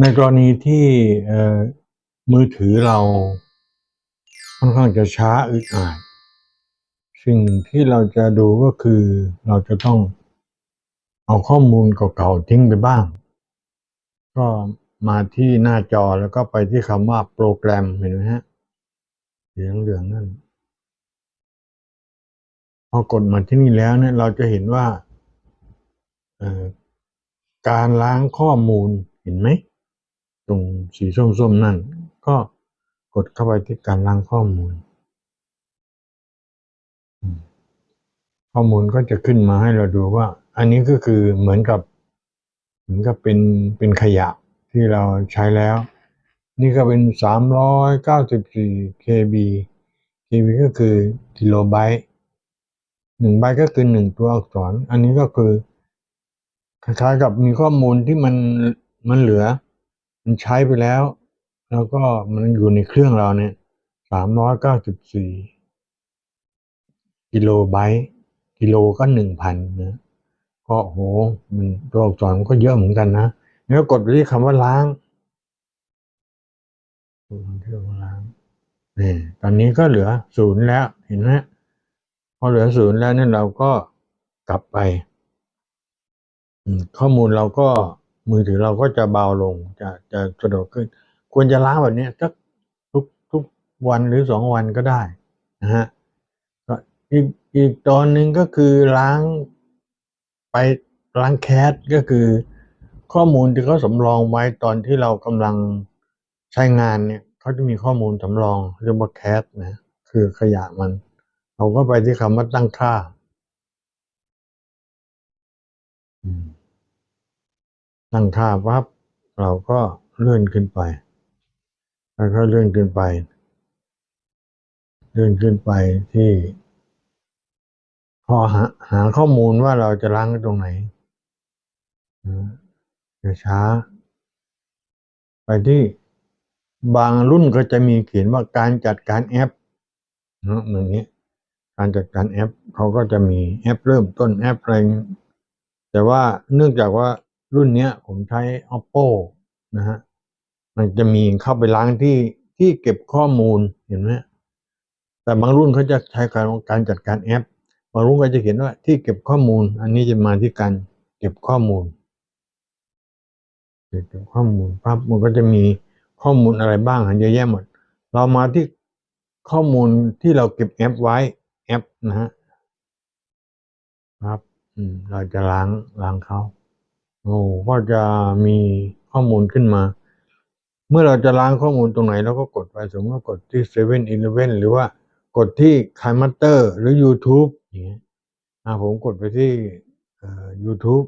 ในกรณีที่มือถือเราค่อนข้างจะช้าอึดอัดสิ่งที่เราจะดูก็คือเราจะต้องเอาข้อมูลเก่าๆทิ้งไปบ้าง ก็มาที่หน้าจอแล้วก็ไปที่คำว่าโปรแกรมเห็นไหมฮะสีเหลืองๆนั่นพอกดมาที่นี่แล้วเนี่ยเราจะเห็นว่าการล้างข้อมูลเห็นไหม ตรงสีส้มๆนั่น ก็กดเข้าไปที่การล้างข้อมูล ข้อมูลก็จะขึ้นมาให้เราดูว่า อันนี้ก็คือเหมือนกับ เหมือนกับเป็นเป็นขยะที่เราใช้แล้ว นี่ก็เป็นสามร้อยเก้าสิบสี่ KB KB ก็คือกิโลไบต์หนึ่งไบต์ก็คือหนึ่งตัวอักษร อันนี้ก็คือคล้ายๆกับมีข้อมูลที่มันมันเหลือ มันใช้ไปแล้ว แล้วก็มันอยู่ในเครื่องเราเนี่ยสามร้อยเก้าสิบสี่กิโลไบต์กิโลก็หนึ่งพันนะก็โห มันตัวอักษรมันก็เยอะเหมือนกันนะแล้วกดไปที่คำว่าล้างดูคำที่ว่าล้างนี่ตอนนี้ก็เหลือศูนย์แล้วเห็นไหมพอเหลือศูนย์แล้วเนี่ยเราก็กลับไปข้อมูลเราก็ มือถือเราก็จะเบาลงจะจะสะดวกขึ้น ควรจะล้างแบบนี้สักทุกทุกวันหรือสองวันก็ได้นะฮะอีกอีกตอนหนึ่งก็คือล้างไปล้างแคสก็คือข้อมูลที่เขาสำรองไว้ตอนที่เรากำลังใช้งานเนี่ยเขาจะมีข้อมูลสำรองเรียกว่าแคสนะคือขยะมัน เราก็ไปที่คำว่าตั้งค่า อืม ตั้งค่าปั๊บเราก็เลื่อนขึ้นไปแล้วก็เลื่อนขึ้นไป เลื่อนขึ้นไปที่ พอหาหาข้อมูลว่าเราจะล้างตรงไหนจะช้า ไปที่บางรุ่นก็จะมีเขียนว่าการจัดการแอปนะอย่างนี้การจัดการแอปเขาก็จะมีแอปเริ่มต้นแอปอะไรงแต่ว่าเนื่องจากว่า รุ่นเนี้ยผมใช้ oppo นะฮะ มันจะมีเข้าไปล้างที่ที่เก็บข้อมูลเห็นไหมแต่บางรุ่นเขาจะใช้การการจัดการแอป บางรุ่นก็จะเขียนว่าที่เก็บข้อมูล อันนี้จะมาที่การเก็บข้อมูล เก็บข้อมูลปั๊บมันก็จะมีข้อมูลอะไรบ้างเยอะแยะหมด เรามาที่ข้อมูลที่เราเก็บแอปไว้แอปนะฮะครับ อืม เราจะล้างล้างเขา โอ้ก็จะมีข้อมูลขึ้นมา เมื่อเราจะล้างข้อมูลตรงไหนเราก็กดไปสมมติว่ากดที่เซเว่นอีเลฟเว่นหรือว่ากดที่คายมัตเตอร์หรือ YouTube อย่างเงี้ยอ่าผมกดไปที่เอ่อ YouTube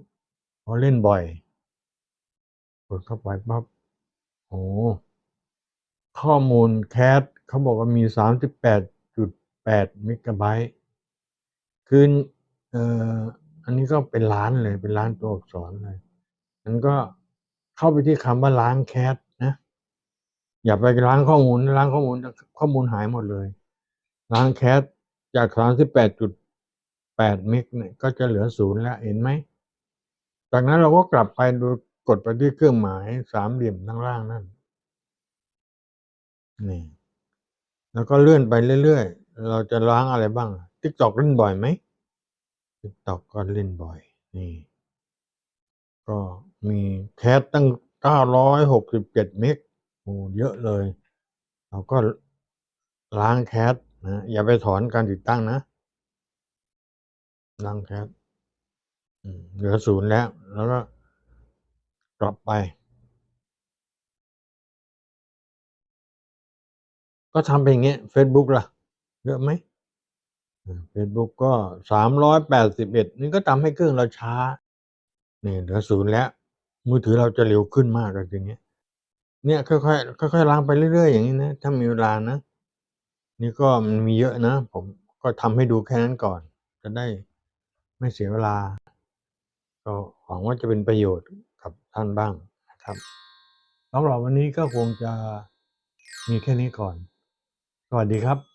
เพราะเล่นบ่อย กดเข้าไปปั๊บโอ้ข้อมูลแคสเขาบอกว่ามีสามสิบแปดจุดแปดเมกะไบต์คือเอ่ออันนี้ก็เป็นล้านเลย เป็นล้านตัวอักษรเลย มันก็เข้าไปที่คำว่าล้างแคสนะ อย่าไปล้างข้อมูลล้างข้อมูลข้อมูลหายหมดเลย ล้างแคสจากสามสิบแปดจุดแปดเมกเนี่ยก็จะเหลือศูนย์แล้วเห็นไหม จากนั้นเราก็กลับไปดูกดไปที่เครื่องหมายสามเหลี่ยมข้างล่างนั่นนี่แล้วก็เลื่อนไปเรื่อยๆ เราจะล้างอะไรบ้างทิกตอกเล่นบ่อยไหมทิกตอกก็เล่นบ่อย นี่ มีแคสตั้งเก้าร้อยหกสิบเจ็ดเมกโอ้เยอะเลย เราก็ล้างแคสนะอย่าไปถอนการติดตั้งนะล้างแคสเหลือศูนย์แล้ว แล้วก็กลับไป ก็ทำเป็นอย่างเงี้ย Facebook ล่ะ เยอะไหมเฟซบุ๊กก็สามร้อยแปดสิบเอ็ดนี่ก็ทำให้เครื่องเราช้า นี่เหลือศูนย์แล้ว มือถือเราจะเร็วขึ้นมากเลยทีเนี้ย เนี่ยค่อยๆค่อยๆล้างไปเรื่อยๆอย่างนี้นะถ้ามีเวลานะนี่ก็มันมีเยอะนะ ผมก็ทำให้ดูแค่นั้นก่อน จะได้ไม่เสียเวลา ก็หวังว่าจะเป็นประโยชน์กับท่านบ้างนะครับสำหรับวันนี้ก็คงจะมีแค่นี้ก่อน สวัสดีครับ